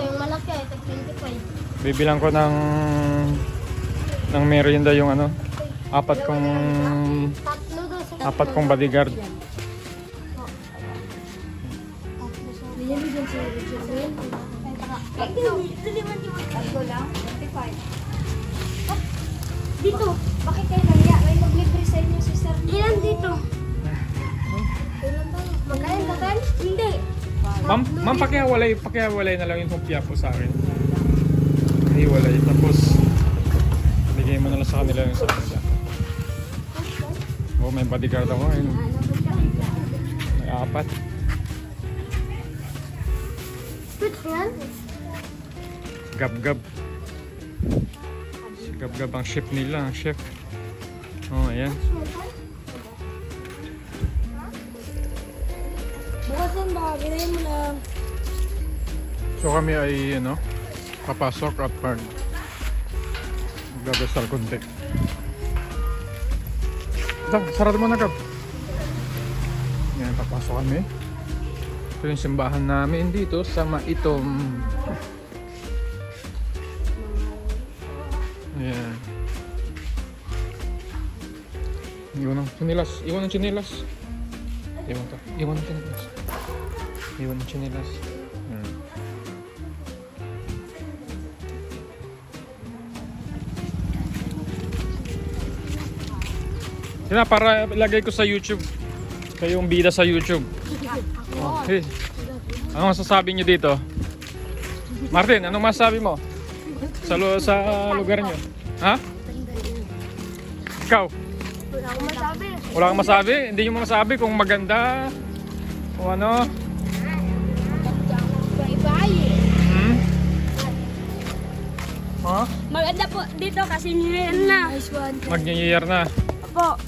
yung malaki ay tag 25. Bibilang ko ng ng merienda yung ano, apat kong apat kong bodyguard. Bigyan mo dyan si Josel. Tatlo lang? 25. Dito. Bakit kayo nangya? May maglibre sa inyo si Sir. Ilan dito? Ma'am, ma'am pakiwalay, pakiwalay na lang yung hopya po sa akin. Hiwalay. Tapos, bigay mo na lang sa kanila yung sa kanila. Oh, may bodyguard ako. Ayun. May apat. Gab-gab. Gab-gab ang chef nila, ang chef. Oh, ayan. Bukasan ba? Ginayin mo lang. So kami ay, ano, papasok at pag magdadasal konti. Ito, sarado mo na, Gab. Yan, papasok kami. Ito yung simbahan namin dito sa Maitom. Ayan. Iwan ng chinilas. Iwan ng chinilas. Iwan to. Iwan ng chinilas. Iwan ng chinilas. Hmm. Sina, para ilagay ko sa YouTube. Kayong bida sa YouTube. Okay. Ano masasabi nyo dito? Martin, anong masasabi mo? Sa, lu- sa lugar nyo? Ha? Ikaw? Wala akong masabi. Wala kang masabi? Hindi nyo masabi kung maganda? O ano? Hmm? Ha? Maganda po dito kasi niyan na. Nice one. Mag-year na. Po.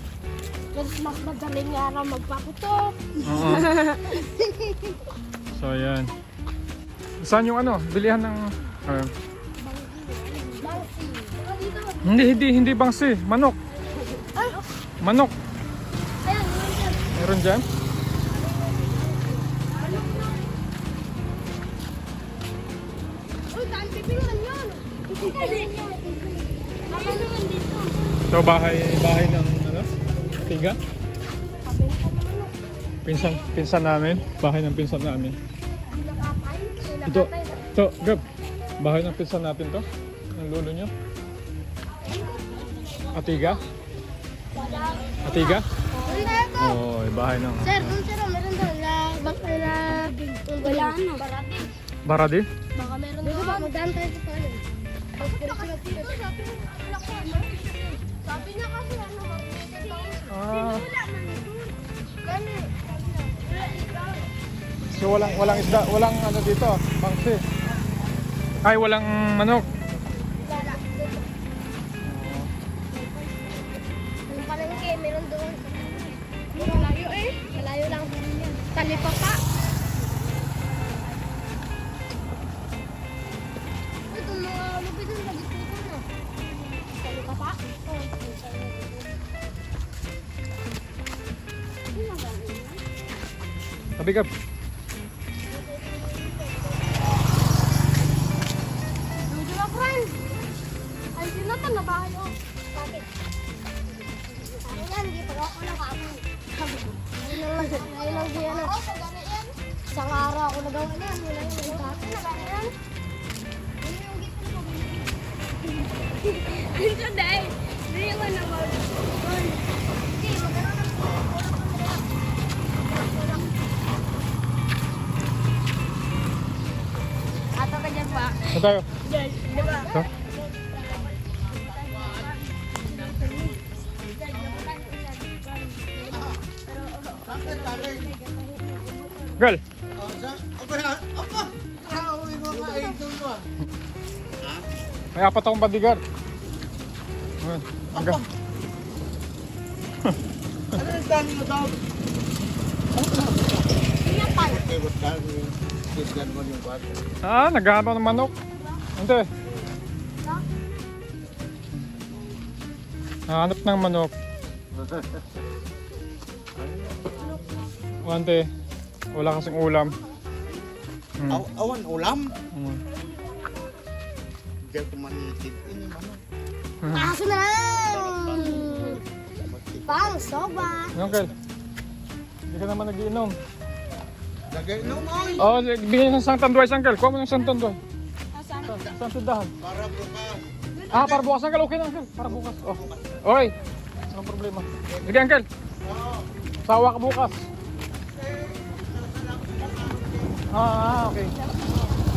Mas mas madaling araw magpaputok. Oo. so, ayan. Saan yung ano? Bilihan ng... ah, dito. hindi, hindi, hindi bangsi. Manok. Ay, Manok. ayan, yun dyan. Meron dyan? So, bahay, bahay ng ano? Tiga? Pinsan, pinsan namin. Bahay ng pinsan namin. Ito, ito, Gab. Bahay ng pinsan natin to. Ng lolo nyo. Atiga? Atiga? Oo, oh, bahay ng... Sir, dun sir, oh, meron doon na bak na wala ano. Barati. Baradi? Baka meron doon. Dito ba, magdaan tayo sa tayo. Sabi niya kasi ano, Ah, Gani. so walang walang isda, walang ano dito, bangsi. Ay, walang manok. Yung palengke, meron doon. Malayo eh. Malayo lang. Talipapa. Ito Sabi Gab. Dito na, friend. Ay, sinatan na bahay, oh. Bakit? Ano yan, di pa ako nakapon. Ayun lang, lang di ano. Isang araw ako nagawa niyan, wala yung nagkakon na yan. Ito dahil, hindi mo na mag Hindi, magkaroon ng Ka dyan pa. Saan tayo? Dyan, di ba? Ito? Girl, may apat akong bodyguard. Ayan, hanggang. Ano yung dami mo daw? Okay, what dami yung kisgan mo yung bago? Ah, naghahanap ako ng manok. Ante. Hanap ng manok. Ante, wala kasing ulam. Hmm. Aw awan ulam? Hmm. Diyan kumanitid. Ini mana? Aso na lang! Pang soba! Uncle, hindi ka naman nagiinom. Lagay no moy. Oh, bigyan ng isang tanduay, Uncle. Kuha mo ng isang tanduay. Isang tindahan. Para bukas. Ah, para bukas, Uncle. Okay na, Uncle. Para bukas. Oh. Okay. Anong problema? Sige, Uncle. Sawa ka bukas. Ah, ah, okay.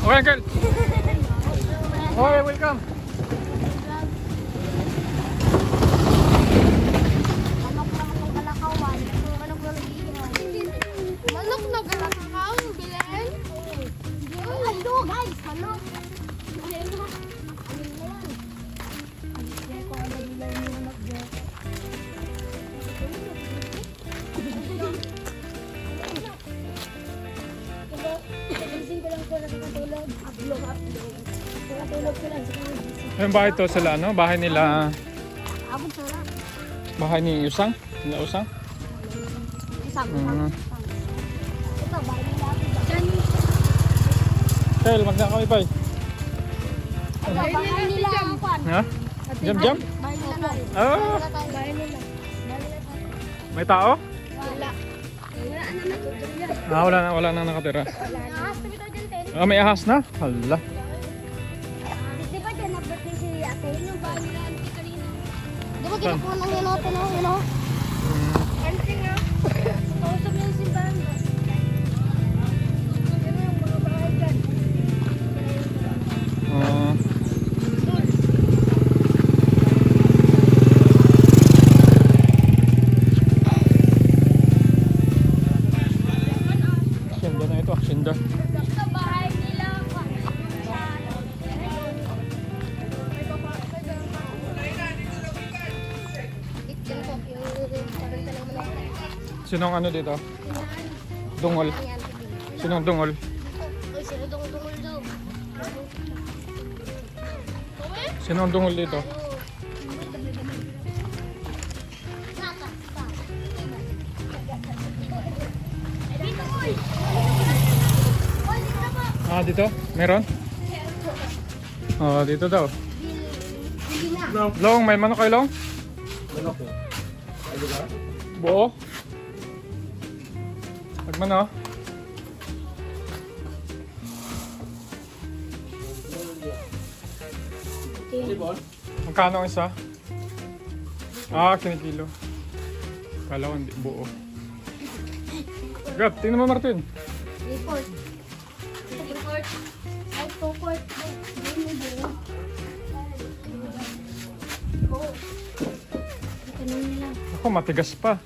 Okay, Uncle. Okay, welcome. Manok naman ng kalakawan. Kung ano ko Manok na kalakaw? Bilhin? Ay, no, guys! Manok! Ayun na. Ayun na yan. Ayun ko, ano nila yung manok dyan. Gising ko lang po nakakatulog. Upload, upload. Nakatulog ko lang sa kanya. Yung bahay to sila, ano? Bahay nila, lang. bahay ni Usang? Nila Usang? Isang Mm. Kyle, magna kami pa Bahay nila ang kwan. Ha? Jam jam? Bahay nila tayo. Ah, Bahay nila. May tao? Wala. Wala na yan. Ah, wala na, wala na nakatira. Wala na. Ah, sabi tayo dyan. Ah, may ahas na? Hala. Di ba dyan na-birthday si ate? Yung bahay nila auntie kanina. Di ba kinukuha ng yenote no? You know? Auntie nga. Kausap niya yung simbahan Sinong ano dito? Dungol. Sinong dungol? Sinong dungol dito? Ah, dito? Meron? Oh, dito daw. Long, may manok kayo, Long? Manok eh. Buo? Pagmano? Magkano ang isa? Ah, kinikilo. Kala ko hindi buo. Gab, tingnan mo Martin. Report. Report. Ay, report. Hindi mo buo. Buo. Ako, matigas pa.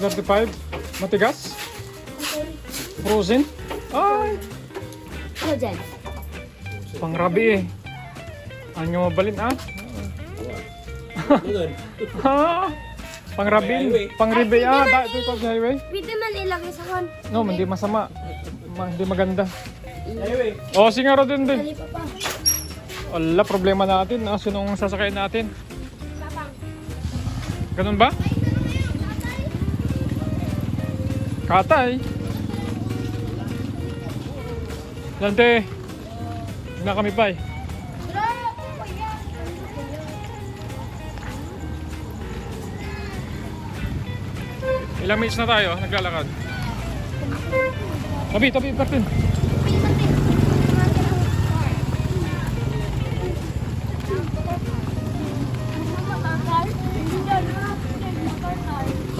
135. Matigas? Frozen? Ay! Frozen. Pangrabi eh. Ah. Ano mo balin ah? ha? Pangrabi, pangribe ah, da, ito yung highway. Pwede man ilagay sa kon. No, hindi masama. Ma, hindi maganda. Highway. Oh, singaro din din. Wala problema natin, ah, sinong sasakayin natin. Ganun ba? Katay. Dante. Na kami pa eh. Ilang minutes na tayo naglalakad? Tabi, tabi, Martin.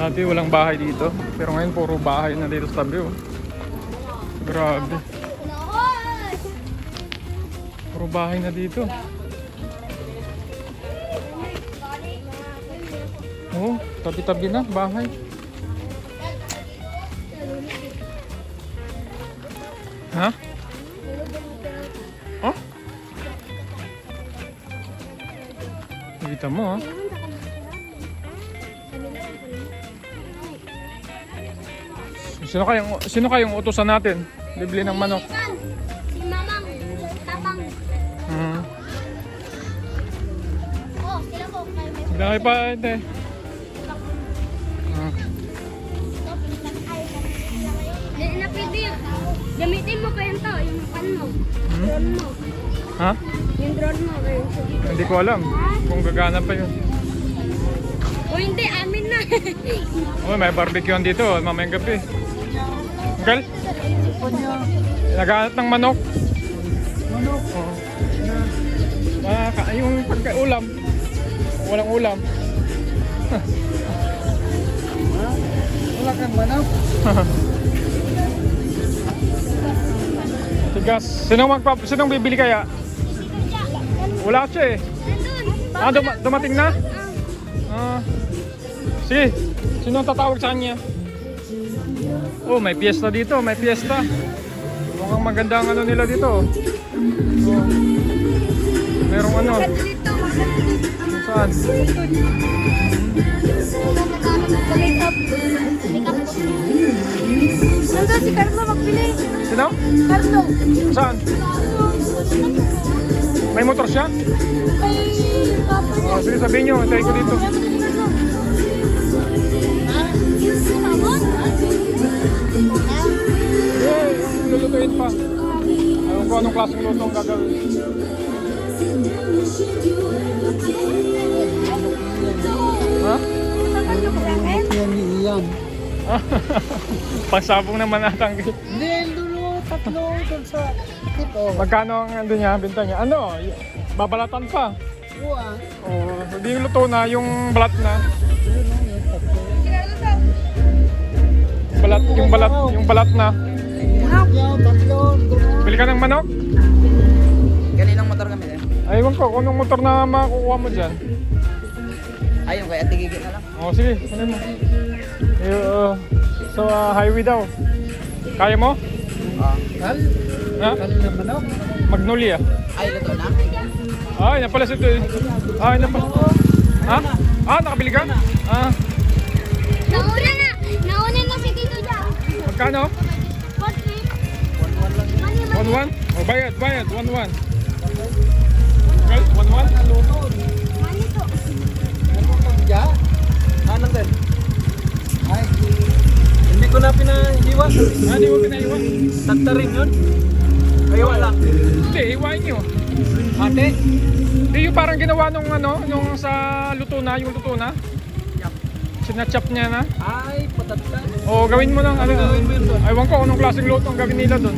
Dati walang bahay dito. Pero ngayon puro bahay na dito sa tabi. Oh. Grabe. Puro bahay na dito. Oh, tabi-tabi na bahay. Ha? Huh? Oh? Kita mo ah. Sino kayang sino kayang utusan natin? Bibili ng manok. Si Mamang, Tapang. Hmm. Oh, sila po. Kayo Dami pa, hindi. Hindi na pwede yun. Gamitin mo pa yun to, yung pan mo. Drone mo. Ha? Yung drone mo. Sige. Hindi ko alam kung gagana pa yun. O hindi, amin na. Oh, may barbecue dito, mamayang gabi. Uncle? Naghahanap ng manok. Manok? Oo. Ah, yung pagka-ulam. Walang ulam. Wala kang manok. Tigas. Sino magpa sinong bibili kaya? Wala siya eh. Ah, duma- dumating na? Ah. Sige. Sino ang tatawag sa kanya? Oh, may piyesta dito, may piyesta. Mukhang maganda ang ano nila dito. Oh. Merong ano. Saan? Nandun si Carlo magbili. Sino? Carlo. Saan? May motor siya? Ay, papa niya. Oh, sige sabihin nyo, hintayin ko dito. Pa. Ayaw ko anong klaseng luto ang gagawin. Ha? Yan, yan. Pagsabong naman natanggil. Hindi, dulo, tatlo, doon sa ito. Magkano ang ano niya, binta niya? Ano? Babalatan pa. Uwa. Oh, hindi yung luto na, yung balat na. Balat, yung balat, yung balat na. Bili ka ng manok? Kaninang motor kami eh? Aywan ko, kung anong motor na makukuha mo dyan. Ayun, kaya tigigit na lang. Oh, sige, kunin mo. Eh, uh, so, uh, highway daw. Kaya mo? Ah. Kal, Ha? kal na manok. Magnolia. Ay, luto na. Ay, na pala si Ay, na pala. Ha? Ah, nakabili ka? Ah, Nauna na! Nauna na si Tito Jack. magkano? 1-1? Oh, bayad, bayad, 1-1. Okay, 1-1? Money to. Ano kang ja? Anong din? Ay, Hindi ko na pinahiwa. Ah, di mo pinaiwan? Tagta rin yun. Ayaw lang. Hindi, iwain nyo. Ate? Hindi yung parang ginawa nung ano, nung sa luto na, yung luto na. Sinachap niya na. Ay. O, gawin mo ng ano. Aywan ko anong klaseng luto ang gawin nila doon.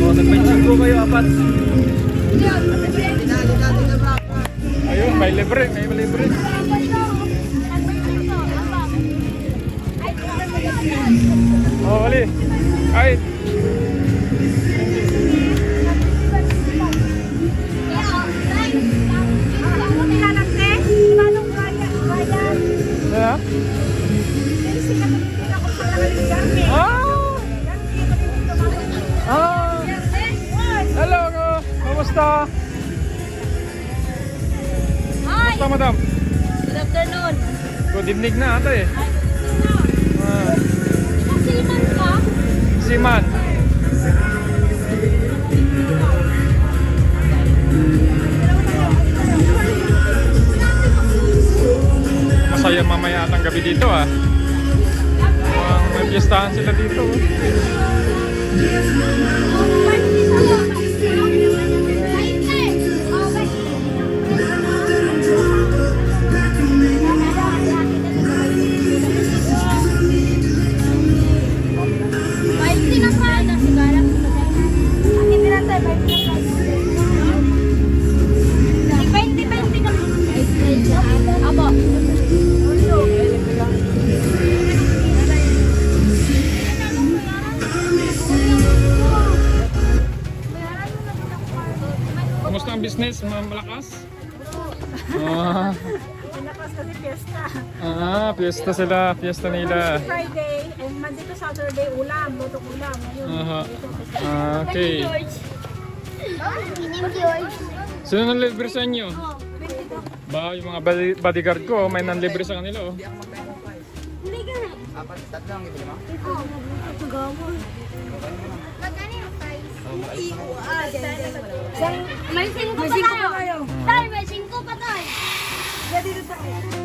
O, nagpensyon ko kayo, apat. Ayun, may libre, may libre. Oh, ali. Ay, Evening na ata eh. Ah, Kasiman ka? si Man. Masaya mamaya at ang gabi dito ah. Mukhang may piyestahan sila dito. oh. Fiesta sila, fiesta nila. Friday and Monday to Saturday ulam, lutong ulam. Ngayon, Aha. Ah, okay. George. Sino nang libre sa inyo? Ba, yung mga body- bodyguard ko, may nanlibre sa kanila oh. Hindi ka na. Apat, tatlo ang ibili mo? Oo. Magkano yung price? May singko pa tayo. Tay, may singko pa tayo. Dito tayo.